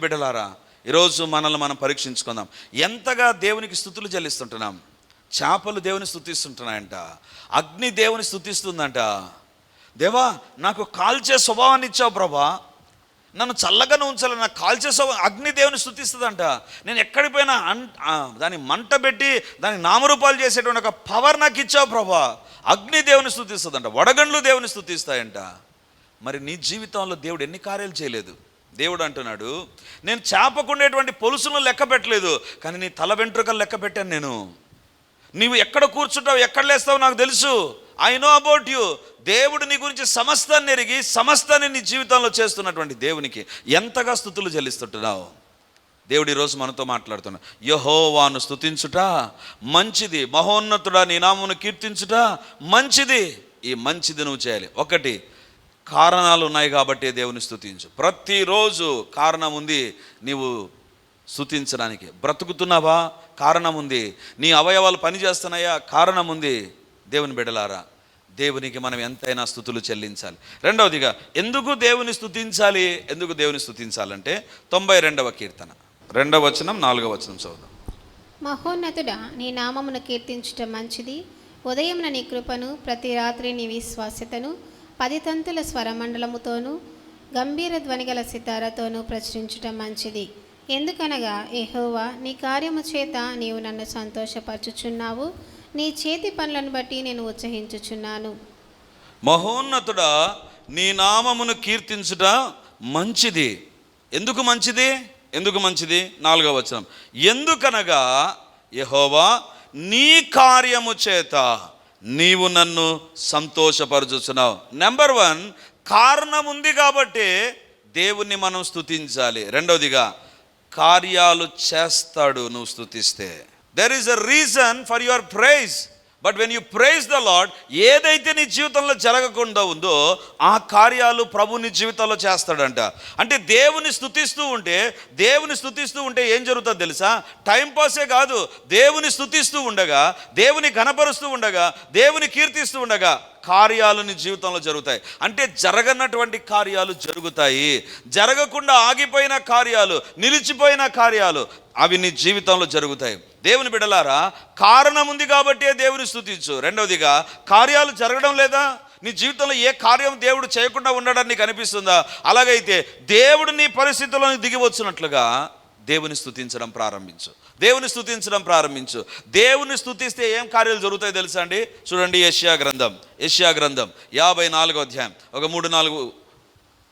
దేవుని బిడ్డలారా ఈరోజు మనల్ని మనం పరీక్షించుకుందాం. ఎంతగా దేవునికి స్థుతులు చెల్లిస్తుంటున్నాం? చేపలు దేవుని స్థుతిస్తుంటున్నాయంట. అగ్ని దేవుని స్థుతిస్తుందంట. దేవా నాకు కాల్చే స్వభావాన్ని ఇచ్చావు ప్రభా. నన్ను చల్లగా ఉంచాలి నాకు కాల్చే స్వభావం అగ్ని దేవుని స్థుతిస్తుందంట. నేను ఎక్కడికి పోయినా అన్ దాన్ని మంట పెట్టి దాన్ని నామరూపాలు చేసేటువంటి ఒక పవర్ నాకు ఇచ్చావు ప్రభా. అగ్ని దేవుని స్థుతిస్తుందంట వడగండ్లు దేవుని స్థుతిస్తాయంట. మరి నీ జీవితంలో దేవుడు ఎన్ని కార్యాలు చేయలేదు? దేవుడు అంటున్నాడు నేను చేపకుండేటువంటి పొలుసులను లెక్క పెట్టలేదు కానీ నీ తల వెంట్రుకలు లెక్క పెట్టాను నేను. నీవు ఎక్కడ కూర్చుంటావు ఎక్కడ లేస్తావు నాకు తెలుసు. ఐ నో అబౌట్ యూ దేవుడు నీ గురించి సమస్తాన్ని ఎరిగి సమస్తాన్ని నీ జీవితంలో చేస్తున్నటువంటి దేవునికి ఎంతగా స్థుతులు చెల్లిస్తుంటున్నావు? దేవుడు ఈరోజు మనతో మాట్లాడుతున్నాడు యహోవాను స్థుతించుట మంచిది మహోన్నతుడా నీ నామును కీర్తించుట మంచిది. ఈ మంచిది నువ్వు చేయాలి. ఒకటి కారణాలు ఉన్నాయి కాబట్టి దేవుని స్థుతించు ప్రతిరోజు కారణం ఉంది నీవు స్థుతించడానికి బ్రతుకుతున్నావా? కారణం ఉంది. నీ అవయవాలు పనిచేస్తున్నాయా? కారణం ఉంది. దేవుని బిడలారా దేవునికి మనం ఎంతైనా స్థుతులు చెల్లించాలి. రెండవదిగా ఎందుకు దేవుని స్థుతించాలి ఎందుకు దేవుని స్థుతించాలంటే తొంభై రెండవ కీర్తన. రెండవ వచనం నాలుగవ వచనం చదువు మహోన్నతుడా నీ నామమును కీర్తించటం మంచిది. ఉదయమున నీ కృపను ప్రతి రాత్రి నీ విశ్వాస్యతను పది తంతుల స్వరమండలముతోనూ గంభీర ధ్వనిగల సితారతోనూ ప్రచురించటం మంచిది. ఎందుకనగా ఎహోవా నీ కార్యము చేత నీవు నన్ను సంతోషపరచుచున్నావు. నీ చేతి పనులను బట్టి నేను ఉత్సహించుచున్నాను. మహోన్నతుడా నీ నామమును కీర్తించుట మంచిది. ఎందుకు మంచిది? ఎందుకు మంచిది? నాలుగవ వచనం. ఎందుకనగా యహోవా నీ కార్యము చేత నీవు నన్ను సంతోషపరచుచున్నావు. నెంబర్ వన్ కారణం ఉంది కాబట్టి దేవుణ్ణి మనం స్థుతించాలి రెండవదిగా కార్యాలు చేస్తాడు నువ్వు స్థుతిస్తే there is a reason for your praise but when you praise the Lord ఏదైతే నీ జీవితంలో జరగకుండా ఉందో ఆ కార్యాలు ప్రభు నీ జీవితంలో చేస్తాడంట. అంటే దేవుని స్థుతిస్తూ ఉంటే దేవుని స్థుతిస్తూ ఉంటే ఏం జరుగుతుందో తెలుసా? టైంపాసే కాదు. దేవుని స్థుతిస్తూ ఉండగా దేవుని ఘనపరుస్తూ ఉండగా దేవుని కీర్తిస్తూ ఉండగా కార్యాలు నీ జీవితంలో జరుగుతాయి. అంటే జరగనటువంటి కార్యాలు జరుగుతాయి. జరగకుండా ఆగిపోయిన కార్యాలు నిలిచిపోయిన కార్యాలు అవి నీ జీవితంలో జరుగుతాయి. దేవుని బిడలారా కారణం ఉంది కాబట్టే దేవుని స్థుతించు. రెండవదిగా కార్యాలు జరగడం లేదా? నీ జీవితంలో ఏ కార్యం దేవుడు చేయకుండా ఉండడాన్ని నీకు అనిపిస్తుందా? అలాగైతే దేవుడు నీ పరిస్థితుల్లో దిగి వచ్చినట్లుగా దేవుని స్థుతించడం ప్రారంభించు. దేవుని స్థుతించడం ప్రారంభించు. దేవుని స్థుతిస్తే ఏం కార్యాలు జరుగుతాయో తెలుసా అండి? చూడండి ఏషియా గ్రంథం ఏషియా గ్రంథం యాభై నాలుగో అధ్యాయం. ఒక మూడు నాలుగు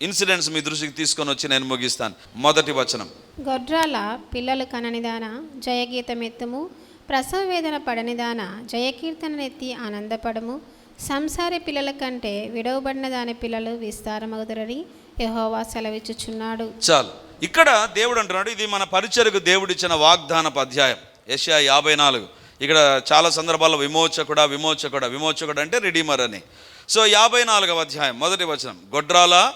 ఇన్సిడెంట్స్ మీ దృష్టికి తీసుకొని వచ్చి నేను ముగిస్తాను. మొదటి వచనం. గొడ్రాల పిల్లలు కననిదాన జయగీతమెత్తుము ప్రసవ వేదన పడనిదాన జయకీర్తననెత్తి ఆనందపడము. సంసారి పిల్లల కంటే విడవబడిన దాని పిల్లలు విస్తారమగుదరని యహోవా సెలవిచ్చుచున్నాడు. చాలు. ఇక్కడ దేవుడు అంటున్నాడు ఇది మన పరిచయకు దేవుడిచ్చిన వాగ్దానపు అధ్యాయం. యెషయా యాభై నాలుగు. ఇక్కడ చాలా సందర్భాల్లో విమోచకుడ విమోచకుడ విమోచకుడు అంటే రిడీమర్ అని. సో యాభై నాలుగవ అధ్యాయం మొదటి వచనం. గొడ్రాల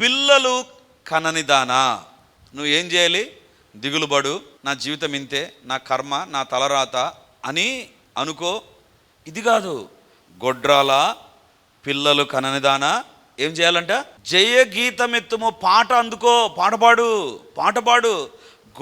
పిల్లలు కననిదానా నువ్వు ఏం చేయాలి? దిగులుబడు నా జీవితం ఇంతే నా కర్మ నా తలరాత అని అనుకో. ఇది కాదు. గొడ్రాల పిల్లలు కననిదానా? ఏం చేయాలంట? జయ గీతం ఎత్తుము పాట అందుకో పాట పాడు పాట పాడు.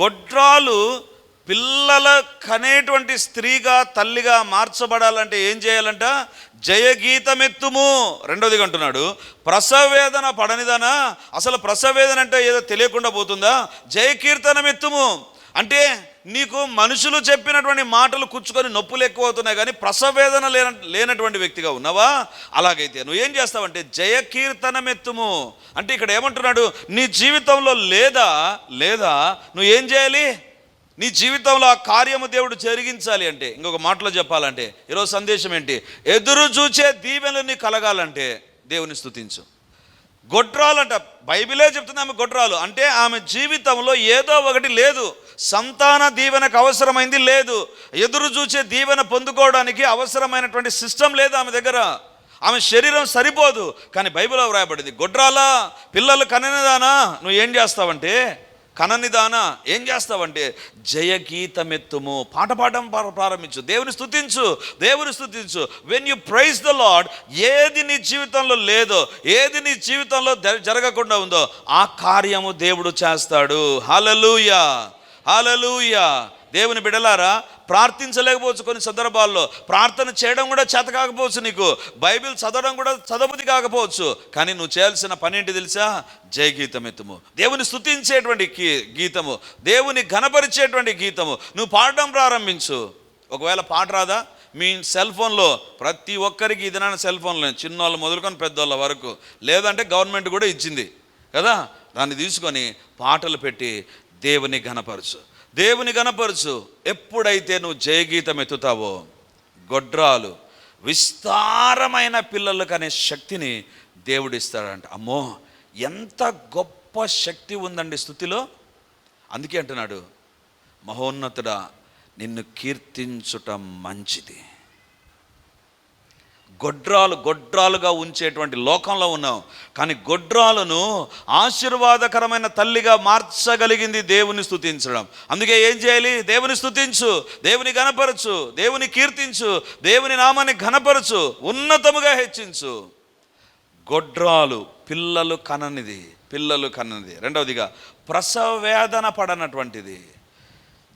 గొడ్రాలు పిల్లల కనేటువంటి స్త్రీగా తల్లిగా మార్చబడాలంటే ఏం చేయాలంట? జయగీతమెత్తుము రెండోదిగా అంటున్నాడు ప్రసవేదన పడనిదనా? అసలు ప్రసవేదన అంటే ఏదో తెలియకుండా పోతుందా? జయకీర్తనమెత్తుము అంటే నీకు మనుషులు చెప్పినటువంటి మాటలు కూర్చుకొని నొప్పులు ఎక్కువ అవుతున్నాయి కానీ ప్రసవేదన లేన లేనటువంటి వ్యక్తిగా ఉన్నావా? అలాగైతే నువ్వు ఏం చేస్తావంటే జయకీర్తనమెత్తుము అంటే ఇక్కడ ఏమంటున్నాడు? నీ జీవితంలో లేదా లేదా నువ్వు ఏం చేయాలి? నీ జీవితంలో ఆ కార్యము దేవుడు జరిగించాలి అంటే ఇంకొక మాటలో చెప్పాలంటే ఈరోజు సందేశం ఏంటి? ఎదురు చూచే దీవెనలు నీ కలగాలంటే దేవుని స్థుతించు. గొడ్రాలంట బైబిలే చెప్తుంది ఆమె గొడ్రాలు. అంటే ఆమె జీవితంలో ఏదో ఒకటి లేదు. సంతాన దీవెనకు అవసరమైంది లేదు. ఎదురు చూసే దీవెన పొందుకోవడానికి అవసరమైనటువంటి సిస్టమ్ లేదు ఆమె దగ్గర. ఆమె శరీరం సరిపోదు. కానీ బైబిల్లో వ్రాయబడింది గొడ్రాలా? పిల్లలు కననేదానా? నువ్వు ఏం చేస్తావంటే కననిదాన ఏం చేస్తావంటే జయగీతమెత్తుము. పాట పాడడం ప్రారంభించు. దేవుని స్థుతించు దేవుని స్థుతించు when you praise the Lord ఏది నీ జీవితంలో లేదో ఏది నీ జీవితంలో జ- జరగకుండా ఉందో ఆ కార్యము దేవుడు చేస్తాడు. హలలుయా హలలుయా దేవుని బిడలారా ప్రార్థించలేకపోవచ్చు కొన్ని సందర్భాల్లో. ప్రార్థన చేయడం కూడా చేత కాకపోవచ్చు నీకు. బైబిల్ చదవడం కూడా చదవది కాకపోవచ్చు. కానీ నువ్వు చేయాల్సిన పని ఏంటి తెలుసా? జయ గీతం ఎత్తుము. దేవుని స్థుతించేటువంటి గీ- గీతము. దేవుని ఘనపరిచేటువంటి గీతము. నువ్వు పాడడం ప్రారంభించు. ఒకవేళ పాట రాదా? మీ సెల్ ఫోన్లో ప్రతి ఒక్కరికి ఇది నా సెల్ ఫోన్లో. చిన్నోళ్ళు మొదలుకొని పెద్దోళ్ళ వరకు. లేదంటే గవర్నమెంట్ కూడా ఇచ్చింది. కదా? దాన్ని తీసుకొని పాటలు పెట్టి దేవుని ఘనపరచు. దేవుని గనపరచు. ఎప్పుడైతే నువ్వు జయగీతం ఎత్తుతావో గొడ్రాలు విస్తారమైన పిల్లలకు అనే శక్తిని దేవుడిస్తాడంట. అమ్మో ఎంత గొప్ప శక్తి ఉందండి స్థుతిలో. అందుకే అంటున్నాడు మహోన్నతుడా నిన్ను కీర్తించుట మంచిది. గొడ్రాలు గొడ్రాలుగా ఉంచేటువంటి లోకంలో ఉన్నాం. కానీ గొడ్రాలను ఆశీర్వాదకరమైన తల్లిగా మార్చగలిగింది దేవుని స్థుతించడం అందుకే ఏం చేయాలి? దేవుని స్థుతించు దేవుని గనపరచు దేవుని కీర్తించు దేవుని నామాన్ని ఘనపరచు ఉన్నతముగా హెచ్చించు. గొడ్రాలు పిల్లలు కననిది పిల్లలు కననిది. రెండవదిగా ప్రసవ వేదన పడనటువంటిది.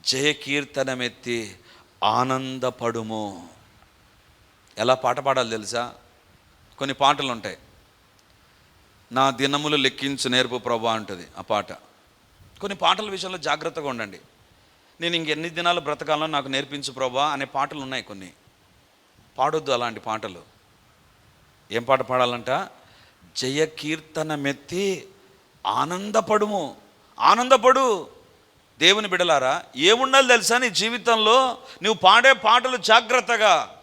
జయకీర్తనమెత్తి ఆనందపడుము. ఎలా పాట పాడాలి తెలుసా? కొన్ని పాటలు ఉంటాయి నా దినములు లెక్కించు నేర్పు ప్రభా అంటుంది ఆ పాట. కొన్ని పాటల విషయంలో జాగ్రత్తగా ఉండండి. నేను ఇంకెన్ని దినాలు బ్రతకాలో నాకు నేర్పించు ప్రభా అనే పాటలు ఉన్నాయి కొన్ని. పాడొద్దు అలాంటి పాటలు. ఏం పాట పాడాలంట? జయ కీర్తనమెత్తి ఆనందపడుము. ఆనందపడు. దేవుని బిడలారా ఏముండాలి తెలుసా నీ జీవితంలో? నువ్వు పాడే పాటలు జాగ్రత్తగా.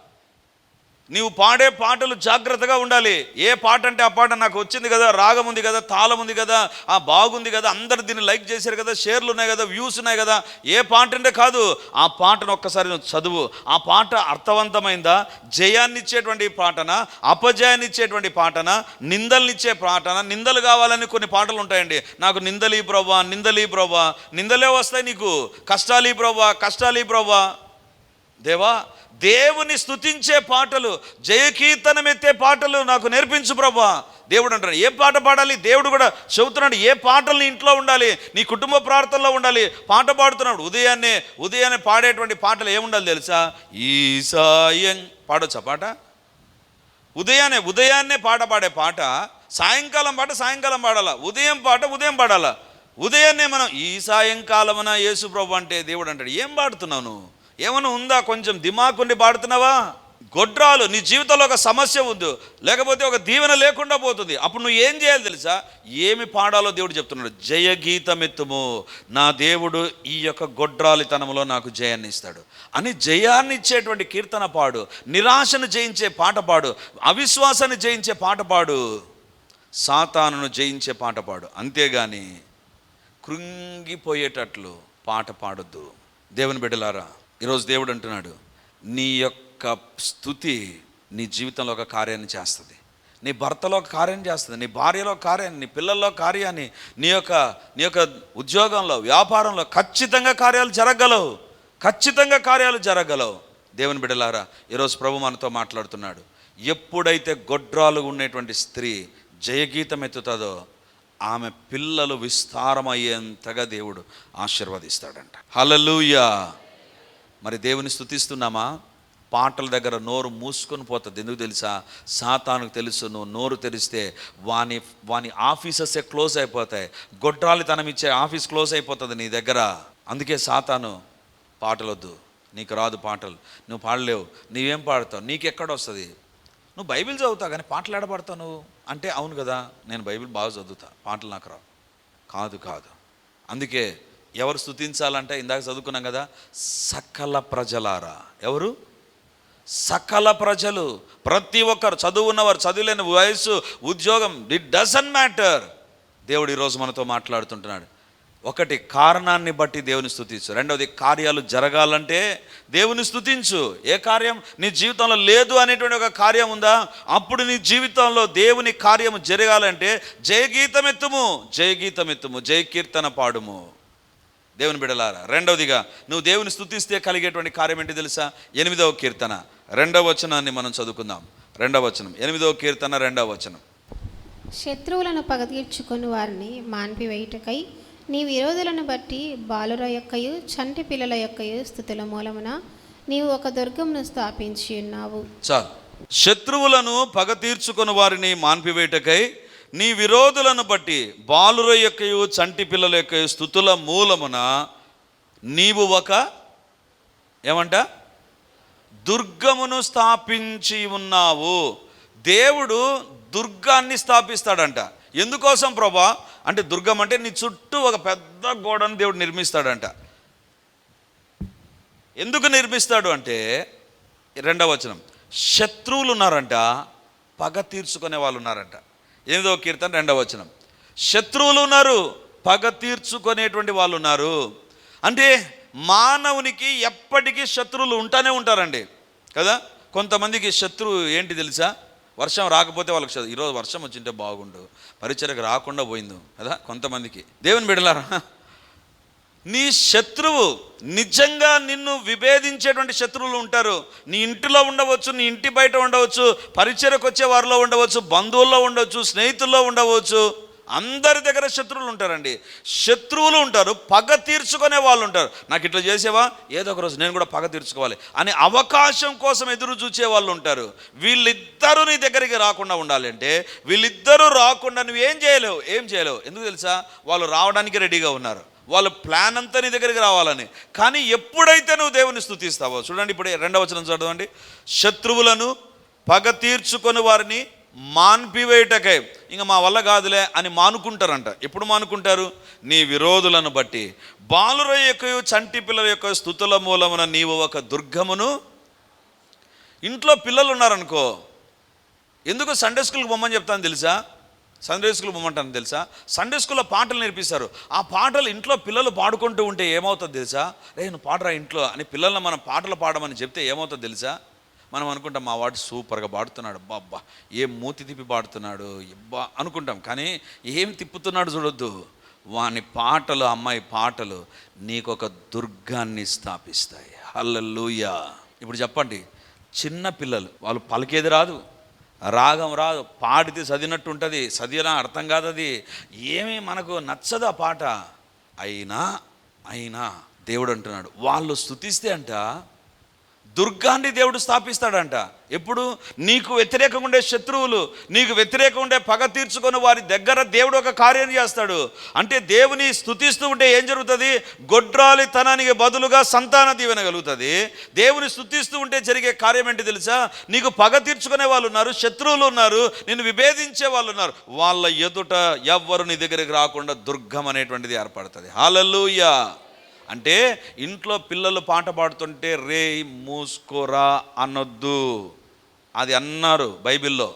నీవు పాడే పాటలు జాగ్రత్తగా ఉండాలి. ఏ పాట అంటే ఆ పాట నాకు వచ్చింది కదా రాగం ఉంది కదా తాళం ఉంది కదా ఆ బాగుంది కదా అందరు దీన్ని లైక్ చేశారు కదా షేర్లు ఉన్నాయి కదా వ్యూస్ ఉన్నాయి కదా ఏ పాట అంటే కాదు ఆ పాటను ఒక్కసారి నువ్వు చదువు. ఆ పాట అర్థవంతమైందా? జయాన్ని ఇచ్చేటువంటి పాటన? అపజయాన్ని ఇచ్చేటువంటి పాటన? నిందల్నిచ్చే పాటన? నిందలు కావాలని కొన్ని పాటలు ఉంటాయండి. నాకు నిందలీ బ్రవ్వా నిందలీ ప్రభా నిందలే వస్తాయి నీకు. కష్టాలీ బ్రవ్వా కష్టాలీ బ్రవ్వా దేవా దేవుని స్థుతించే పాటలు జయకీర్తనమెత్తే పాటలు నాకు నేర్పించు ప్రభా. దేవుడు అంటాడు ఏ పాట పాడాలి? దేవుడు కూడా చెబుతున్నాడు ఏ పాటలు నీ ఇంట్లో ఉండాలి? నీ కుటుంబ ప్రార్థనలో ఉండాలి? పాట పాడుతున్నాడు ఉదయాన్నే ఉదయాన్నే పాడేటువంటి పాటలు ఏముండాలి తెలుసా? ఈ సాయం పాడొచ్చా పాట? ఉదయాన్నే ఉదయాన్నే పాట పాడే పాట సాయంకాలం పాట సాయంకాలం పాడాలా? ఉదయం పాట ఉదయం పాడాలా? ఉదయాన్నే మనం ఈ సాయంకాలమున యేసు ప్రభు అంటే దేవుడు అంటాడు ఏం పాడుతున్నావు నువ్వు? ఏమైనా ఉందా? కొంచెం దిమాకుండి పాడుతున్నావా? గొడ్రాలు నీ జీవితంలో ఒక సమస్య ఉంది. లేకపోతే ఒక దీవెన లేకుండా పోతుంది. అప్పుడు నువ్వు ఏం చేయాలి తెలుసా? ఏమి పాడాలో దేవుడు చెప్తున్నాడు. జయ గీతమెత్తుము. నా దేవుడు ఈ యొక్క గొడ్రాలితనంలో నాకు జయాన్ని ఇస్తాడు. అని జయాన్ని ఇచ్చేటువంటి కీర్తన పాడు. నిరాశను జయించే పాట పాడు. అవిశ్వాసాన్ని జయించే పాట పాడు. సాతానును జయించే పాట పాడు. అంతేగాని కృంగిపోయేటట్లు పాట పాడొద్దు. దేవుని బిడ్డలారా ఈరోజు దేవుడు అంటున్నాడు నీ యొక్క స్థుతి నీ జీవితంలో ఒక కార్యాన్ని చేస్తుంది. నీ భర్తలో ఒక కార్యం చేస్తుంది నీ భార్యలో కార్యాన్ని నీ పిల్లల్లో కార్యాన్ని నీ యొక్క నీ యొక్క ఉద్యోగంలో వ్యాపారంలో ఖచ్చితంగా కార్యాలు జరగగలవు. ఖచ్చితంగా కార్యాలు జరగగలవు. దేవుని బిడ్డలారా ఈరోజు ప్రభు మనతో మాట్లాడుతున్నాడు. ఎప్పుడైతే గొడ్రాలు ఉండేటువంటి స్త్రీ జయగీతం ఎత్తుతుందో ఆమె పిల్లలు విస్తారమయ్యేంతగా దేవుడు ఆశీర్వదిస్తాడంట. హలలుయా మరి దేవుని స్థుతిస్తున్నామా పాటల దగ్గర నోరు మూసుకొని పోతుంది. ఎందుకు తెలుసా? సాతానుకు తెలుసు నువ్వు నోరు తెరిస్తే వాని వాని ఆఫీసెసే క్లోజ్ అయిపోతాయి. గొడ్రాలితనం ఇచ్చే ఆఫీస్ క్లోజ్ అయిపోతుంది నీ దగ్గర. అందుకే సాతాను పాటలొద్దు. నీకు రాదు పాటలు. నువ్వు పాడలేవు. నీవేం పాడతావు? నీకు ఎక్కడ వస్తుంది నువ్వు బైబిల్ చదువుతావు కానీ పాటలు ఎడ నువ్వు? అంటే అవును కదా నేను బైబిల్ బాగా చదువుతా. పాటలు నాకు రావు. కాదు కాదు. అందుకే ఎవరు స్థుతించాలంటే ఇందాక చదువుకున్నాం కదా సకల ప్రజలారా. ఎవరు? సకల ప్రజలు. ప్రతి ఒక్కరు చదువు ఉన్నవారు చదువులేని వయసు ఉద్యోగం ఇట్ డజన్ మ్యాటర్ దేవుడు ఈరోజు మనతో మాట్లాడుతుంటున్నాడు. ఒకటి కారణాన్ని బట్టి దేవుని స్థుతించు రెండవది కార్యాలు జరగాలంటే దేవుని స్థుతించు ఏ కార్యం? నీ జీవితంలో లేదు అనేటువంటి ఒక కార్యం ఉందా? అప్పుడు నీ జీవితంలో దేవుని కార్యము జరగాలంటే జయగీతం ఎత్తుము జయగీతం ఎత్తుము జయ కీర్తన పాడుము. దేవుని బిడలారా రెండవదిగా నువ్వు దేవుని స్తుతిస్తే కలిగేటువంటి కార్యం ఏంటి తెలుసా? ఎనిమిదవ కీర్తన. రెండవ వచనాన్ని మనం చదువుకుందాం. రెండవ వచనం. ఎనిమిదవ కీర్తన రెండవ వచనం. శత్రువులను పగతీర్చుకొని వారిని మాన్పివేయుటకై నీ విరోధులను బట్టి బాలుర యొక్కయు చంటి పిల్లల యొక్కయు స్థుతుల మూలమున నీవు ఒక దుర్గమును స్థాపించి ఉన్నావు. చాలు. శత్రువులను పగ తీర్చుకొని వారిని మాన్పివేటకై నీ విరోధులను బట్టి బాలుర యొక్కయు చంటి పిల్లల యొక్క స్థుతుల మూలమున నీవు ఒక ఏమంట? దుర్గమును స్థాపించి ఉన్నావు. దేవుడు దుర్గాన్ని స్థాపిస్తాడంట. ఎందుకోసం ప్రభా? అంటే దుర్గం అంటే నీ చుట్టూ ఒక పెద్ద గోడను దేవుడు నిర్మిస్తాడంట. ఎందుకు నిర్మిస్తాడు అంటే రెండవ వచనం శత్రువులు ఉన్నారంట పగ తీర్చుకునే వాళ్ళు ఉన్నారంట ఎనిమిదవ కీర్తన రెండవ వచనం. శత్రువులు ఉన్నారు పగ తీర్చుకునేటువంటి వాళ్ళు ఉన్నారు. అంటే మానవునికి ఎప్పటికీ శత్రువులు ఉంటానే ఉంటారండి. కదా? కొంతమందికి శత్రువు ఏంటి తెలుసా? వర్షం రాకపోతే వాళ్ళకి ఈరోజు వర్షం వచ్చింటే బాగుండు. పరిచయకు రాకుండా పోయింది. కదా? కొంతమందికి. దేవుని బిడలారా నీ శత్రువు నిజంగా నిన్ను విభేదించేటువంటి శత్రువులు ఉంటారు. నీ ఇంటిలో ఉండవచ్చు నీ ఇంటి బయట ఉండవచ్చు పరిచయకు వచ్చే వారిలో ఉండవచ్చు బంధువుల్లో ఉండవచ్చు స్నేహితుల్లో ఉండవచ్చు. అందరి దగ్గర శత్రువులు ఉంటారండి. శత్రువులు ఉంటారు పగ తీర్చుకునే వాళ్ళు ఉంటారు. నాకు ఇట్లా చేసేవా? ఏదో ఒక రోజు నేను కూడా పగ తీర్చుకోవాలి అనే అవకాశం కోసం ఎదురు చూసే వాళ్ళు ఉంటారు. వీళ్ళిద్దరూ నీ దగ్గరికి రాకుండా ఉండాలంటే వీళ్ళిద్దరూ రాకుండా నువ్వు ఏం చేయలేవు ఏం చేయలేవు. ఎందుకు తెలుసా? వాళ్ళు రావడానికి రెడీగా ఉన్నారు. వాళ్ళ ప్లాన్ అంతా నీ దగ్గరికి రావాలని. కానీ ఎప్పుడైతే నువ్వు దేవుని స్థుతిస్తావో చూడండి ఇప్పుడు రెండవ వచనం చదవండి. శత్రువులను పగ తీర్చుకొని వారిని మాన్పివేయటకే. ఇంకా మా వల్ల కాదులే అని మానుకుంటారంట. ఎప్పుడు మానుకుంటారు? నీ విరోధులను బట్టి. బాలుర యొక్క చంటి పిల్లల యొక్క స్థుతుల మూలమున నీవు ఒక దుర్గమును. ఇంట్లో పిల్లలు ఉన్నారనుకో ఎందుకు సండే స్కూల్కి పొమ్మని చెప్తాను తెలుసా? సండే స్కూల్ పొమ్మంటాను తెలుసా? సండే స్కూల్లో పాటలు నేర్పిస్తారు. ఆ పాటలు ఇంట్లో పిల్లలు పాడుకుంటూ ఉంటే ఏమవుతుంది తెలుసా? రే నువ్వు పాడరా ఇంట్లో అని పిల్లల్ని మనం పాటలు పాడమని చెప్తే ఏమవుతుంది తెలుసా? మనం అనుకుంటాం మా వాడు సూపర్గా పాడుతున్నాడు. అబ్బా ఏం మూతి తిప్పి పాడుతున్నాడు. ఇబ్బా అనుకుంటాం. కానీ ఏం తిప్పుతున్నాడు చూడొద్దు. వాని పాటలు అమ్మాయి పాటలు నీకు ఒక దుర్గాన్ని స్థాపిస్తాయి. హల్లెలూయా. ఇప్పుడు చెప్పండి చిన్న పిల్లలు వాళ్ళు పలికేది రాదు. రాగం రాదు పాడితే చదివినట్టు ఉంటుంది చదివినా అర్థం కాదు అది ఏమీ మనకు నచ్చదు ఆ పాట. అయినా అయినా దేవుడు అంటున్నాడు. వాళ్ళు స్థుతిస్తే అంట దుర్గాన్ని దేవుడు స్థాపిస్తాడంట. ఎప్పుడు? నీకు వ్యతిరేకంగా ఉండే శత్రువులు నీకు వ్యతిరేకంగా ఉండే పగ తీర్చుకొని వారి దగ్గర దేవుడు ఒక కార్యం చేస్తాడు. అంటే దేవుని స్థుతిస్తూ ఉంటే ఏం జరుగుతుంది? గొడ్రాలితనానికి బదులుగా సంతాన దీవెన కలుగుతుంది. దేవుని స్థుతిస్తూ ఉంటే జరిగే కార్యం ఏంటి తెలుసా? నీకు పగ తీర్చుకునే వాళ్ళు ఉన్నారు శత్రువులు ఉన్నారు నిన్ను విభేదించే వాళ్ళు ఉన్నారు. వాళ్ళ ఎదుట ఎవ్వరు నీ దగ్గరికి రాకుండా దుర్గం అనేటువంటిది ఏర్పడుతుంది. హాలూయా అంటే ఇంట్లో పిల్లలు పాట పాడుతుంటే రే మూసుకోరా అనొద్దు. అది అన్నారు బైబిల్లో.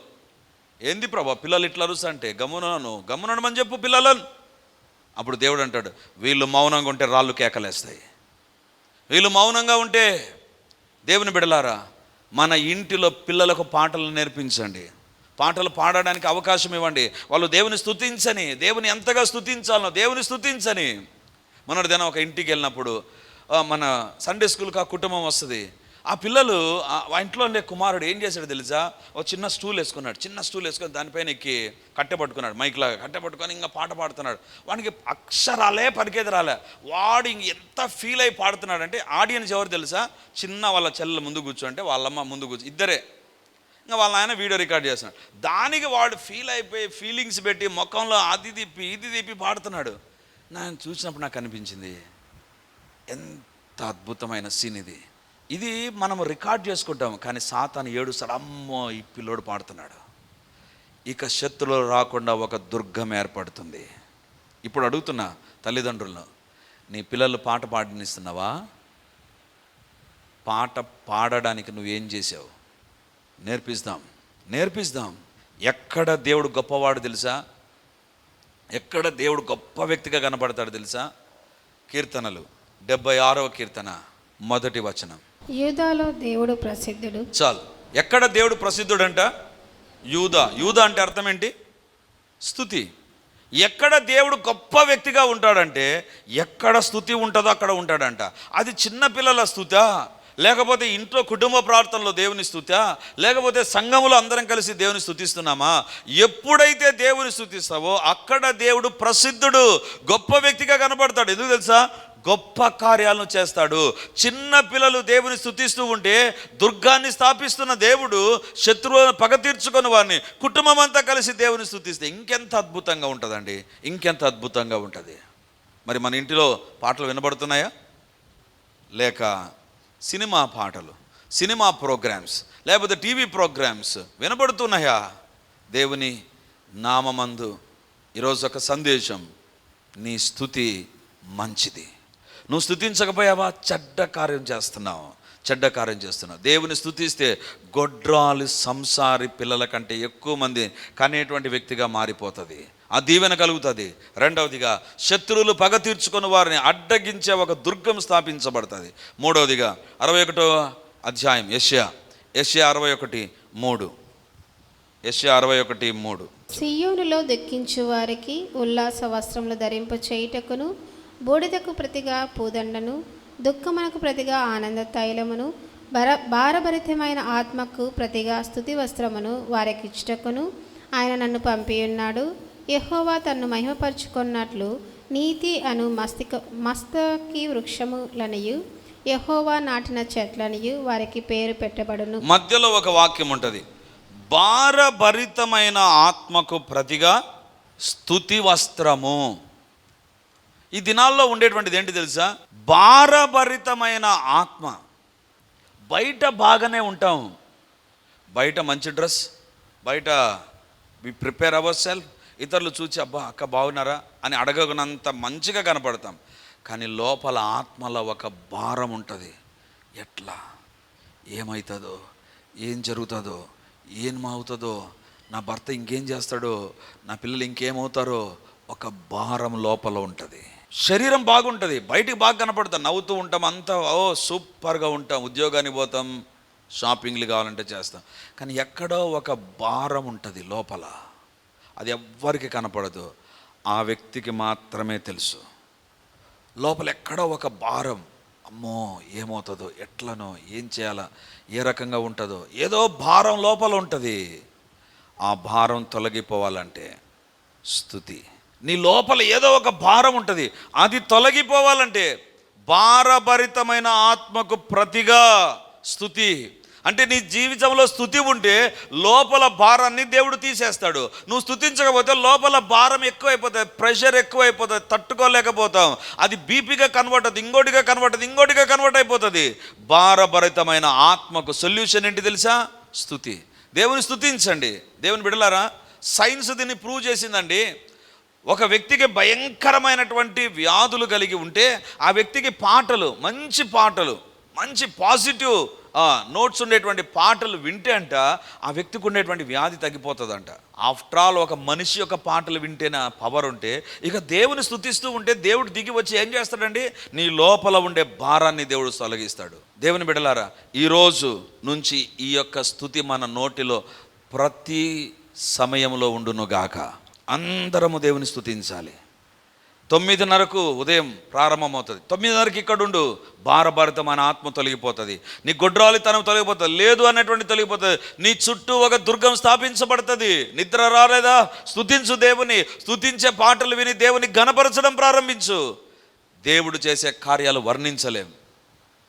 ఏంది ప్రభా పిల్లలు ఇట్లా అరుస్తా అంటే గమ్మునను గమ్మునమని చెప్పు పిల్లలను. అప్పుడు దేవుడు అంటాడు వీళ్ళు మౌనంగా ఉంటే రాళ్ళు కేకలేస్తాయి. వీళ్ళు మౌనంగా ఉంటే దేవుని బిడలారా మన ఇంటిలో పిల్లలకు పాటలు నేర్పించండి. పాటలు పాడడానికి అవకాశం ఇవ్వండి. వాళ్ళు దేవుని స్థుతించని దేవుని ఎంతగా స్థుతించాలనో దేవుని స్థుతించని మొన్నటిదైనా ఒక ఇంటికి వెళ్ళినప్పుడు మన సండే స్కూల్కి ఆ కుటుంబం వస్తుంది. ఆ పిల్లలు ఆ ఇంట్లో ఉండే కుమారుడు ఏం చేశాడు తెలుసా? ఒక చిన్న స్టూల్ వేసుకున్నాడు. చిన్న స్టూల్ వేసుకొని దానిపైన ఎక్కి కట్టె పట్టుకున్నాడు మైక్లాగా కట్టె పట్టుకొని ఇంకా పాట పాడుతున్నాడు. వానికి అక్షరాలే పరికేది రాలే. వాడు ఇంక ఎంత ఫీల్ అయి పాడుతున్నాడంటే ఆడియన్స్ ఎవరు తెలుసా? చిన్న వాళ్ళ చెల్లెలు ముందు కూర్చుంటే వాళ్ళమ్మ ముందు కూర్చో ఇద్దరే. ఇంకా వాళ్ళ ఆయన వీడియో రికార్డ్ చేస్తున్నాడు. దానికి వాడు ఫీల్ అయిపోయి ఫీలింగ్స్ పెట్టి ముఖంలో అది తిప్పి ఇది తిప్పి పాడుతున్నాడు. నేను చూసినప్పుడు నాకు అనిపించింది ఎంత అద్భుతమైన సీన్ ఇది. ఇది మనం రికార్డ్ చేసుకుంటాం కానీ సాతాను ఏడు అమ్మో ఈ పిల్లోడు పాడుతున్నాడు. ఇక శత్రులు రాకుండా ఒక దుర్గం ఏర్పడుతుంది. ఇప్పుడు అడుగుతున్నా తల్లిదండ్రులను నీ పిల్లలు పాట పాడనిస్తున్నావా? పాట పాడడానికి నువ్వేం చేసావు నేర్పిస్తాం నేర్పిస్తాం. ఎక్కడ దేవుడు గొప్పవాడు తెలుసా? ఎక్కడ దేవుడు గొప్ప వ్యక్తిగా కనపడతాడు తెలుసా? కీర్తనలు. డెబ్బై ఆరవ కీర్తన మొదటి వచనం. యూదాలో దేవుడు ప్రసిద్ధుడు. చాలు. ఎక్కడ దేవుడు ప్రసిద్ధుడంట? యూదా. యూదా అంటే అర్థం ఏంటి? స్థుతి. ఎక్కడ దేవుడు గొప్ప వ్యక్తిగా ఉంటాడంటే ఎక్కడ స్థుతి ఉంటుందో అక్కడ ఉంటాడంట. అది చిన్నపిల్లల స్థుతా. లేకపోతే ఇంట్లో కుటుంబ ప్రార్థనలో దేవుని స్థుతా లేకపోతే సంఘములో అందరం కలిసి దేవుని స్థుతిస్తున్నామా? ఎప్పుడైతే దేవుని స్థుతిస్తావో అక్కడ దేవుడు ప్రసిద్ధుడు గొప్ప వ్యక్తిగా కనబడతాడు ఎందుకు తెలుసా? గొప్ప కార్యాలను చేస్తాడు. చిన్న పిల్లలు దేవుని స్థుతిస్తూ ఉంటే దుర్గాన్ని స్థాపిస్తున్న దేవుడు శత్రువులను పగ తీర్చుకొని వారిని కుటుంబం అంతా కలిసి దేవుని స్థుతిస్తే ఇంకెంత అద్భుతంగా ఉంటుందండి? ఇంకెంత అద్భుతంగా ఉంటుంది? మరి మన ఇంటిలో పాటలు వినబడుతున్నాయా? లేక సినిమా పాటలు సినిమా ప్రోగ్రామ్స్ లేకపోతే టీవీ ప్రోగ్రామ్స్ వినబడుతున్నాయా? దేవుని నామమందు ఈరోజు ఒక సందేశం నీ స్థుతి మంచిది. నువ్వు స్థుతించకపోయావా? చెడ్డ కార్యం చేస్తున్నావు. చెడ్డ కార్యం చేస్తున్నావు. దేవుని స్థుతిస్తే గొడ్రాలు సంసారి పిల్లల కంటే ఎక్కువ మంది కనేటువంటి వ్యక్తిగా మారిపోతుంది. ఆ దీవెన కలుగుతుంది. రెండవదిగా శత్రువులు పగ తీర్చుకుని వారిని అడ్డగించే ఒక దుర్గం స్థాపించబడుతుంది. మూడవదిగా అరవై ఒకటో అధ్యాయం యష్యా. యష్యా అరవై ఒకటి మూడు. యష్యా అరవై ఒకటి మూడు. సియోనులో దుఃఖించు వారికి ఉల్లాస వస్త్రములు ధరింప చేయుటకును బూడిదకు ప్రతిగా పూదండను దుఃఖమునకు ప్రతిగా ఆనంద తైలమును భర భారభరితమైన ఆత్మకు ప్రతిగా స్థుతి వస్త్రమును వారికిచ్చుటకును ఆయన నన్ను పంపియున్నాడు. యహోవా తన్ను మహిమపరుచుకున్నట్లు నీతి అను మస్తిక మస్తకి వృక్షములనియు యహోవా నాటిన చెట్లనియు వారికి పేరు పెట్టబడును. మధ్యలో ఒక వాక్యం ఉంటుంది భారభరితమైన ఆత్మకు ప్రతిగా స్థుతి వస్త్రము. ఈ దినాల్లో ఉండేటువంటిది ఏంటి తెలుసా? భారభరితమైన ఆత్మ. బయట బాగానే ఉంటాం. బయట మంచి డ్రెస్ బయట వి ప్రిపేర్ అవర్ సెల్ఫ్ ఇతరులు చూసి అబ్బా అక్క బాగున్నారా? అని అడగనంత మంచిగా కనపడతాం. కానీ లోపల ఆత్మలో ఒక భారం ఉంటుంది. ఎట్లా? ఏమవుతుందో ఏం జరుగుతుందో? ఏం అవుతుందో నా భర్త ఇంకేం చేస్తాడో? నా పిల్లలు ఇంకేమవుతారో? ఒక భారం లోపల ఉంటుంది. శరీరం బాగుంటుంది బయటికి బాగా కనపడతాం నవ్వుతూ ఉంటాం అంతా ఓ సూపర్గా ఉంటాం ఉద్యోగానికి పోతాం షాపింగ్లు కావాలంటే చేస్తాం. కానీ ఎక్కడో ఒక భారం ఉంటుంది లోపల. అది ఎవ్వరికి కనపడదు. ఆ వ్యక్తికి మాత్రమే తెలుసు. లోపల ఎక్కడో ఒక భారం. అమ్మో ఏమవుతుందో ఎట్లనో ఏం చేయాలా ఏ రకంగా ఉంటుందో ఏదో భారం లోపల ఉంటుంది. ఆ భారం తొలగిపోవాలంటే స్థుతి. నీ లోపల ఏదో ఒక భారం ఉంటుంది. అది తొలగిపోవాలంటే భారభరితమైన ఆత్మకు ప్రతిగా స్థుతి. అంటే నీ జీవితంలో స్థుతి ఉంటే లోపల భారాన్ని దేవుడు తీసేస్తాడు. నువ్వు స్థుతించకపోతే లోపల భారం ఎక్కువైపోతుంది ప్రెషర్ ఎక్కువైపోతుంది తట్టుకోలేకపోతాం. అది బీపీగా కన్వర్ట్ అవుతుంది ఇంకోటిగా కన్వర్ట్ అవుతుంది ఇంకోటిగా కన్వర్ట్ అయిపోతుంది. భారభరితమైన ఆత్మకు సొల్యూషన్ ఏంటి తెలుసా? స్థుతి. దేవుని స్థుతించండి. దేవుని బిడలారా సైన్స్ దీన్ని ప్రూవ్ చేసిందండి. ఒక వ్యక్తికి భయంకరమైనటువంటి వ్యాధులు కలిగి ఉంటే ఆ వ్యక్తికి పాటలు మంచి పాటలు మంచి పాజిటివ్ నోట్స్ ఉండేటువంటి పాటలు వింటే అంట ఆ వ్యక్తికి ఉండేటువంటి వ్యాధి తగ్గిపోతుందంట. ఆఫ్టర్ ఆల్ ఒక మనిషి యొక్క పాటలు వింటేనే పవర్ ఉంటే ఇక దేవుని స్థుతిస్తూ ఉంటే దేవుడు దిగి వచ్చి ఏం చేస్తాడండి? నీ లోపల ఉండే భారాన్ని దేవుడు తొలగిస్తాడు. దేవుని బిడలారా ఈరోజు నుంచి ఈ యొక్క స్థుతి మన నోటిలో ప్రతి సమయంలో ఉండును గాక. అందరము దేవుని స్థుతించాలి తొమ్మిదిన్నరకు ఉదయం ప్రారంభమవుతుంది. తొమ్మిదిన్నరకి ఇక్కడుండు భారభరితమైన ఆత్మ తొలగిపోతుంది. నీ గొడ్రాలితనం తొలగిపోతుంది. లేదు అన్నటువంటి తొలగిపోతుంది. నీ చుట్టూ ఒక దుర్గం స్థాపించబడుతుంది. నిద్ర రాలేదా? స్థుతించు దేవుని. స్థుతించే పాటలు విని దేవుని గణపరచడం ప్రారంభించు. దేవుడు చేసే కార్యాలు వర్ణించలేం.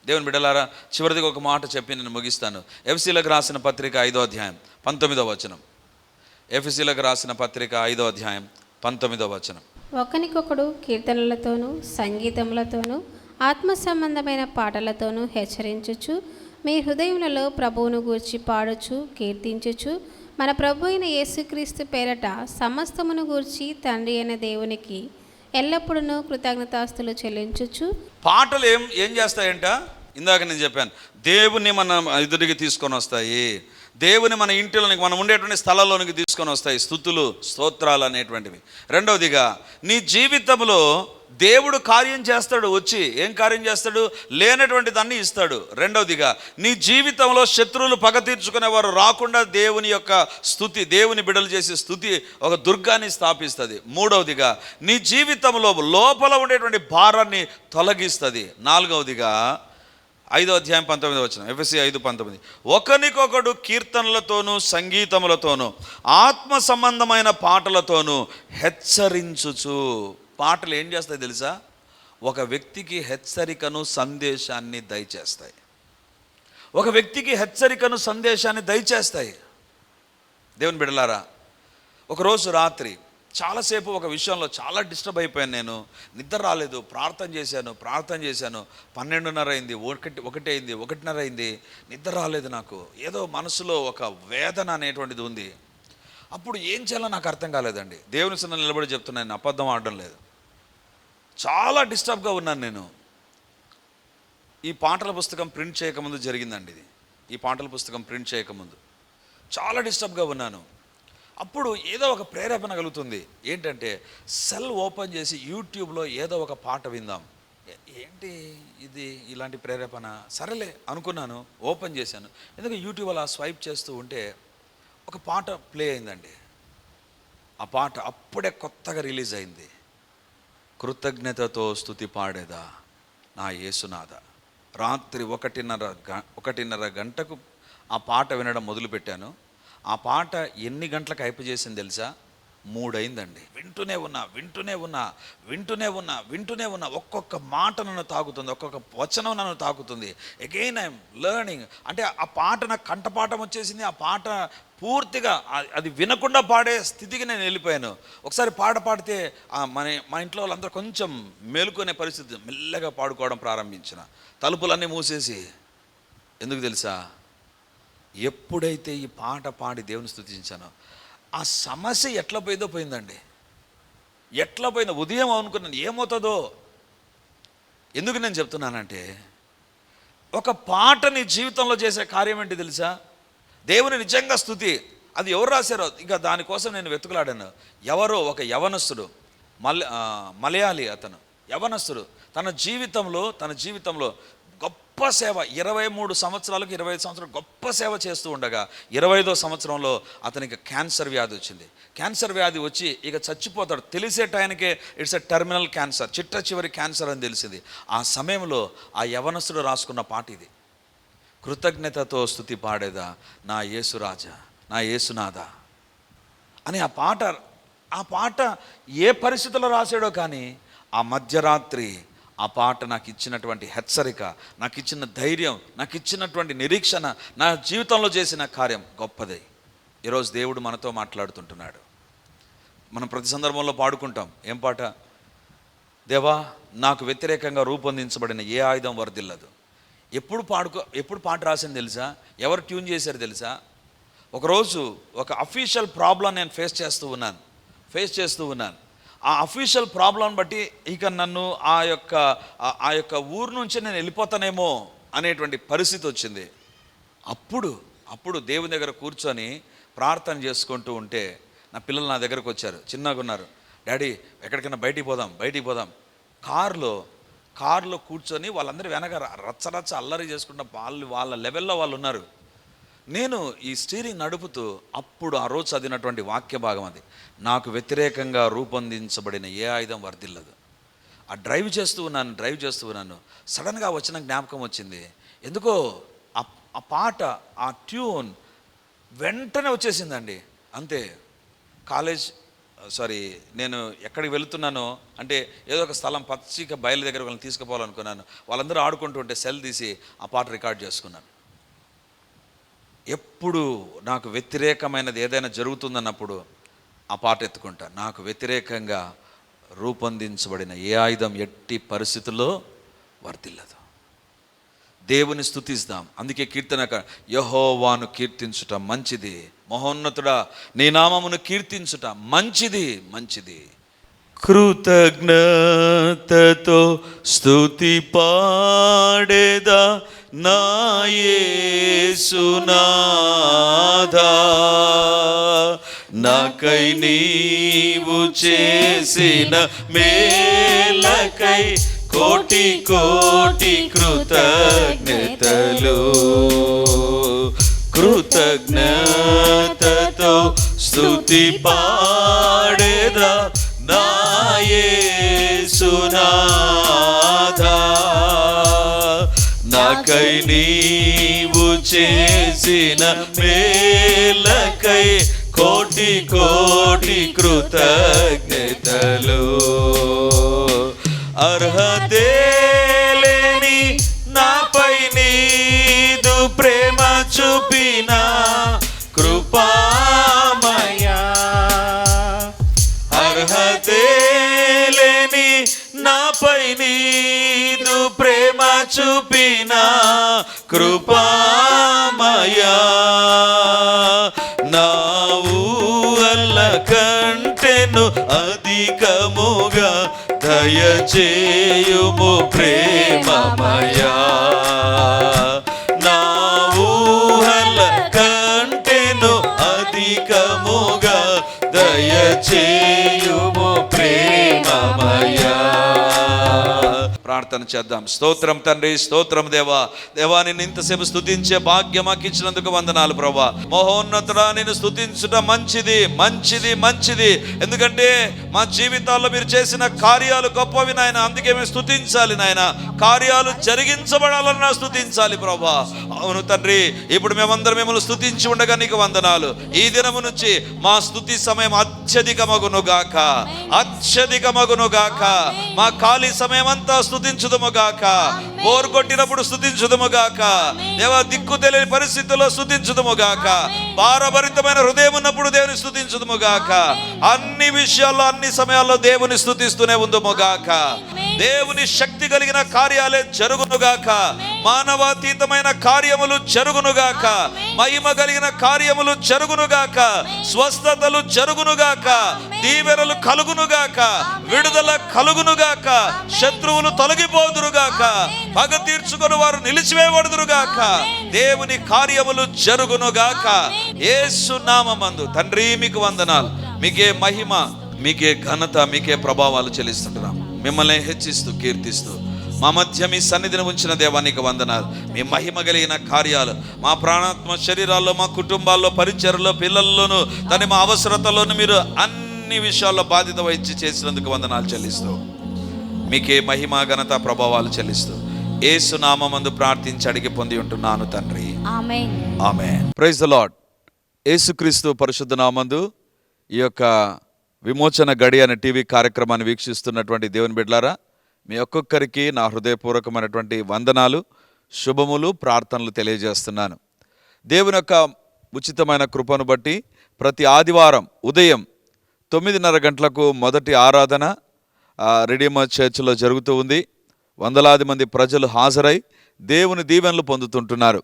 దేవుని బిడ్డలారా చివరిదిగా ఒక మాట చెప్పి నేను ముగిస్తాను. ఎఫ్సీలకు రాసిన పత్రిక ఐదో అధ్యాయం పంతొమ్మిదో వచనం. ఎఫ్సీలకు రాసిన పత్రిక ఐదో అధ్యాయం పంతొమ్మిదో వచనం. ఒకనికొకడు కీర్తనలతోనూ సంగీతములతోనూ ఆత్మ సంబంధమైన పాటలతోనూ హెచ్చరించుచు మీ హృదయములలో ప్రభువును గూర్చి పాడుచు కీర్తించుచు మన ప్రభు అయిన యేసుక్రీస్తు పేరట సమస్తమును గూర్చి తండ్రి అయిన దేవునికి ఎల్లప్పుడూ కృతజ్ఞతాస్తులు చెల్లించుచు. పాటలు ఏం ఏం చేస్తాయంట? ఇందాక నేను చెప్పాను దేవుని మన ఎదుటికి తీసుకొని వస్తాయి. దేవుని మన ఇంటిలోనికి మనం ఉండేటువంటి స్థలంలోనికి తీసుకొని వస్తాయి స్థుతులు స్తోత్రాలు అనేటువంటివి. రెండవదిగా నీ జీవితంలో దేవుడు కార్యం చేస్తాడు వచ్చి ఏం కార్యం చేస్తాడు? లేనటువంటి దాన్ని ఇస్తాడు. రెండవదిగా నీ జీవితంలో శత్రువులు పగ తీర్చుకునేవారు రాకుండా దేవుని యొక్క స్థుతి దేవుని బిడలు చేసే స్థుతి ఒక దుర్గాన్ని స్థాపిస్తుంది. మూడవదిగా నీ జీవితంలో లోపల ఉండేటువంటి భారాన్ని తొలగిస్తుంది. నాలుగవదిగా ఐదో అధ్యాయం పంతొమ్మిది వచ్చిన ఎఫ్ఎస్సి ఐదు పంతొమ్మిది. ఒకరికొకడు కీర్తనలతోనూ సంగీతములతోనూ ఆత్మ సంబంధమైన పాటలతోనూ హెచ్చరించుచు. పాటలు ఏం చేస్తాయి తెలుసా? ఒక వ్యక్తికి హెచ్చరికను సందేశాన్ని దయచేస్తాయి. ఒక వ్యక్తికి హెచ్చరికను సందేశాన్ని దయచేస్తాయి. దేవుని బిడలారా ఒకరోజు రాత్రి చాలాసేపు ఒక విషయంలో చాలా డిస్టర్బ్ అయిపోయాను నేను. నిద్ర రాలేదు ప్రార్థన చేశాను ప్రార్థన చేశాను. పన్నెండున్నర అయింది ఒకటి ఒకటి అయింది ఒకటిన్నర అయింది. నిద్ర రాలేదు నాకు. ఏదో మనసులో ఒక వేదన అనేటువంటిది ఉంది. అప్పుడు ఏం చేయాలో నాకు అర్థం కాలేదండి. దేవుని సన్న నిలబడి చెప్తున్నాను నేను అబద్ధం ఆడడం లేదు. చాలా డిస్టర్బ్గా ఉన్నాను నేను. ఈ పాటల పుస్తకం ప్రింట్ చేయకముందు జరిగిందండి ఇది. ఈ పాటల పుస్తకం ప్రింట్ చేయకముందు. చాలా డిస్టర్బ్గా ఉన్నాను. అప్పుడు ఏదో ఒక ప్రేరేపణ కలుగుతుంది. ఏంటంటే సెల్ ఓపెన్ చేసి యూట్యూబ్లో ఏదో ఒక పాట విందాం. ఏంటి ఇది ఇలాంటి ప్రేరేపణ? సరేలే అనుకున్నాను ఓపెన్ చేశాను. ఎందుకంటే యూట్యూబ్ అలా స్వైప్ చేస్తూ ఉంటే ఒక పాట ప్లే అయిందండి. ఆ పాట అప్పుడే కొత్తగా రిలీజ్ అయింది. కృతజ్ఞతతో స్థుతి పాడేదా నా యేసునాథ. రాత్రి ఒకటిన్నర గ ఒకటిన్నర గంటకు ఆ పాట వినడం మొదలుపెట్టాను. ఆ పాట ఎన్ని గంటలకు అయిపోజేసింది తెలుసా? మూడైందండి. వింటూనే ఉన్నా వింటూనే ఉన్నా వింటూనే ఉన్నా వింటూనే ఉన్నా ఒక్కొక్క మాట నన్ను తాకుతుంది ఒక్కొక్క వచనం నన్ను తాకుతుంది. అగైన్ ఐఎమ్ లెర్నింగ్ అంటే ఆ పాట నాకు కంటపాఠం వచ్చేసింది ఆ పాట పూర్తిగా అది వినకుండా పాడే స్థితికి నేను వెళ్ళిపోయాను. ఒకసారి పాట పాడితే మన మా ఇంట్లో వాళ్ళందరూ కొంచెం మేలుకునే పరిస్థితి మెల్లగా పాడుకోవడం ప్రారంభించిన. తలుపులన్నీ మూసేసి ఎందుకు తెలుసా? ఎప్పుడైతే ఈ పాట పాడి దేవుని స్థుతించానో ఆ సమస్య ఎట్లా పోయిందో పోయిందండి. ఎట్లా పోయిందో ఉదయం అనుకున్నాను ఏమవుతుందో. ఎందుకు నేను చెప్తున్నానంటే ఒక పాట నీ జీవితంలో చేసే కార్యం ఏంటి తెలుసా? దేవుని నిజంగా స్థుతి. అది ఎవరు రాశారో ఇంకా దానికోసం నేను వెతుకులాడాను. ఎవరో ఒక యవనస్తుడు మల మలయాళి మలయాళీ అతను. యవనస్తుడు తన జీవితంలో తన జీవితంలో గొప్ప సేవ. ఇరవై మూడు సంవత్సరాలకు ఇరవై ఐదు సంవత్సరాలు గొప్ప సేవ చేస్తూ ఉండగా ఇరవై ఐదో సంవత్సరంలో అతనికి క్యాన్సర్ వ్యాధి వచ్చింది. క్యాన్సర్ వ్యాధి వచ్చి ఇక చచ్చిపోతాడు. తెలిసే టైంకే ఇట్స్ ఎ టెర్మినల్ క్యాన్సర్ చిట్ట చివరి క్యాన్సర్ అని తెలిసింది. ఆ సమయంలో ఆ యవనస్తుడు రాసుకున్న పాట ఇది. కృతజ్ఞతతో స్థుతి పాడేదా నా యేసురాజా నా యేసునాథ అని ఆ పాట ఆ పాట ఏ పరిస్థితుల్లో రాశాడో కానీ ఆ మధ్యరాత్రి ఆ పాట నాకు ఇచ్చినటువంటి హెచ్చరిక నాకు ఇచ్చిన ధైర్యం నాకు ఇచ్చినటువంటి నిరీక్షణ నా జీవితంలో చేసిన కార్యం గొప్పది. ఈరోజు దేవుడు మనతో మాట్లాడుతుంటున్నాడు. మనం ప్రతి సందర్భంలో పాడుకుంటాం ఏం పాట? దేవా నాకు వ్యతిరేకంగా రూపొందించబడిన ఏ ఆయుధం వరదిల్లదు ఎప్పుడు పాడుకో ఎప్పుడు పాట రాసింది తెలుసా? ఎవరు ట్యూన్ చేశారు తెలుసా? ఒకరోజు ఒక అఫీషియల్ ప్రాబ్లం నేను ఫేస్ చేస్తూ ఉన్నాను ఫేస్ చేస్తూ ఉన్నాను. ఆ అఫీషియల్ ప్రాబ్లం బట్టి ఇక నన్ను ఆ యొక్క ఆ- యొక్క ఊరు నుంచి నేను వెళ్ళిపోతానేమో అనేటువంటి పరిస్థితి వచ్చింది. అప్పుడు అప్పుడు దేవుని దగ్గర కూర్చొని ప్రార్థన చేసుకుంటూ ఉంటే నా పిల్లలు నా దగ్గరకు వచ్చారు. చిన్నగా ఉన్నారు. డాడీ ఎక్కడికైనా బయటికి పోదాం బయటికి పోదాం. కారులో కారులో కూర్చొని వాళ్ళందరూ వెనక రచ్చరచ్చ రచ్చ రచ్చ అల్లరి చేసుకుంటా వాళ్ళు వాళ్ళ లెవెల్లో వాళ్ళు ఉన్నారు. నేను ఈ స్టీరింగ్ నడుపుతూ అప్పుడు ఆ రోజు చదివినటువంటి వాక్య భాగం అది. నాకు వ్యతిరేకంగా రూపొందించబడిన ఏ ఆయుధం వర్ధిల్లదు. ఆ డ్రైవ్ చేస్తూ ఉన్నాను డ్రైవ్ చేస్తూ ఉన్నాను. సడన్గా వచ్చిన జ్ఞాపకం వచ్చింది. ఎందుకో ఆ పాట ఆ ట్యూన్ వెంటనే వచ్చేసిందండి. అంతే. కాలేజ్ సారీ నేను ఎక్కడికి వెళుతున్నానో అంటే ఏదో ఒక స్థలం పచ్చిక బయలు దగ్గర వాళ్ళని తీసుకుపోవాలనుకున్నాను. వాళ్ళందరూ ఆడుకుంటూ ఉంటే సెల్ తీసి ఆ పాట రికార్డ్ చేసుకున్నాను. ఎప్పుడు నాకు వ్యతిరేకమైనది ఏదైనా జరుగుతుందన్నప్పుడు ఆ పాట ఎత్తుకుంటా. నాకు వ్యతిరేకంగా రూపొందించబడిన ఏ ఆయుధం ఎట్టి పరిస్థితుల్లో వర్తిల్లదు దేవుని స్థుతిస్తాం అందుకే కీర్తనక యహోవాను కీర్తించుట మంచిది. మహోన్నతుడా నీ నామమును కీర్తించుట మంచిది మంచిది. కృతజ్ఞతతో స్థుతి పాడేదా నాయసునాదా నాకై నీవు చేసిన మేలకై కోటి కోటి కృతజ్ఞతలు. కృతజ్ఞతతో స్తుతి పాడేదా నా నాకై నీవు చేసిన మేలకై కోటి కోటి కృతజ్ఞతలు. అర్హతే లేని నాపై నీదు ప్రేమ చూపిన కృపామయ. అర్హతే లేని నాపై నీదు ప్రేమ చూపినా కృపామయా. నావు అల్ల కంటెను అధికముగా దయచేయుము ప్రేమమయా. ప్రార్థన చేద్దాం. స్తోత్రం తండ్రి స్తోత్రం దేవా. దేవా నిన్ను ఇంతసేపు స్థుతించే భాగ్యం మాకు ఇచ్చినందుకు వందనాలు ప్రభా మహోన్నతుడా నిన్ను స్తుతించుట మంచిది మంచిది మంచిది. ఎందుకంటే మా జీవితాల్లో మీరు చేసిన కార్యాలు గొప్పవి నాయన. అందుకే మేము స్తుతించాలి నాయన. కార్యాలు జరిగించబడాలన్నా స్తుతించాలి ప్రభా అవును తండ్రి ఇప్పుడు మేమందరం మిమ్మల్ని స్థుతించి ఉండగా నీకు వందనాలు. ఈ దినము నుంచి మా స్థుతి సమయం అత్యధికమగును గాక అత్యధికమగును గాక మా ఖాళీ సమయం అంతా స్థుతించ గాక బోర్ కొట్టినప్పుడు స్తుతించుదము గాక దేవా దిక్కు తెలియని పరిస్థితుల్లో స్తుతించుదము గాక భారభరితమైన హృదయం ఉన్నప్పుడు దేవుని స్తుతించుదము గాక అన్ని విషయాల్లో అన్ని సమయాల్లో దేవుని స్తుతిస్తూనే ఉందము గాక దేవుని శక్తి కలిగిన కార్యాలే జరుగునుగాక. మానవాతీతమైన కార్యములు జరుగునుగాక. మహిమ కలిగిన కార్యములు జరుగునుగాక. స్వస్థతలు జరుగునుగాక. దీవెనలు కలుగునుగాక. విడుదల కలుగునుగాక. శత్రువులు తొలగిపోదురుగాక. పగ తీర్చుకొని వారు నిలిచివేయబడుదురుగాక. దేవుని కార్యములు జరుగునుగాక. యేసు నామమందు తండ్రి మీకు వందనాలు. మీకే మహిమ మీకే ఘనత మీకే ప్రభావాలు చెల్లిస్తుంటున్నాం. మిమ్మల్ని హెచ్చిస్తూ కీర్తిస్తూ మా మధ్య మీ సన్నిధిని ఉంచిన దేవానికి వందనాలు. మీ మహిమ కలిగిన కార్యాలు మా ప్రాణాత్మ శరీరాల్లో మా కుటుంబాల్లో పరిచయలో పిల్లల్లోనూ దాని మా అవసరతలోనూ మీరు అన్ని విషయాల్లో బాధ్యత వహించి చేసినందుకు వందనాలు చెల్లిస్తూ. మీకే మహిమ ఘనత ప్రభావాలు చెల్లిస్తూ. ఏసు నామందు ప్రార్థించి అడిగి పొంది ఉంటున్నాను తండ్రి. ఆమె ప్రైజ్ ద లాడ్ యేసుక్రీస్తు పరిశుద్ధ నామందు ఈ యొక్క విమోచన గడి అనే టీవీ కార్యక్రమాన్ని వీక్షిస్తున్నటువంటి దేవుని బిడ్లారా మీ ఒక్కొక్కరికి నా హృదయపూర్వకమైనటువంటి వందనాలు శుభములు ప్రార్థనలు తెలియజేస్తున్నాను. దేవుని యొక్క ఉచితమైన కృపను బట్టి ప్రతి ఆదివారం ఉదయం తొమ్మిదిన్నర గంటలకు మొదటి ఆరాధన ఆ, రెడీమర్ చర్చిలో జరుగుతూ ఉంది. వందలాది మంది ప్రజలు హాజరై దేవుని దీవెనలు పొందుతుంటున్నారు.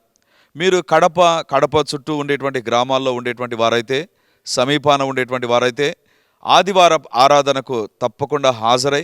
మీరు కడప కడప చుట్టూ ఉండేటువంటి గ్రామాల్లో ఉండేటువంటి వారైతే సమీపాన ఉండేటువంటి వారైతే ఆదివార ఆరాధనకు తప్పకుండా హాజరై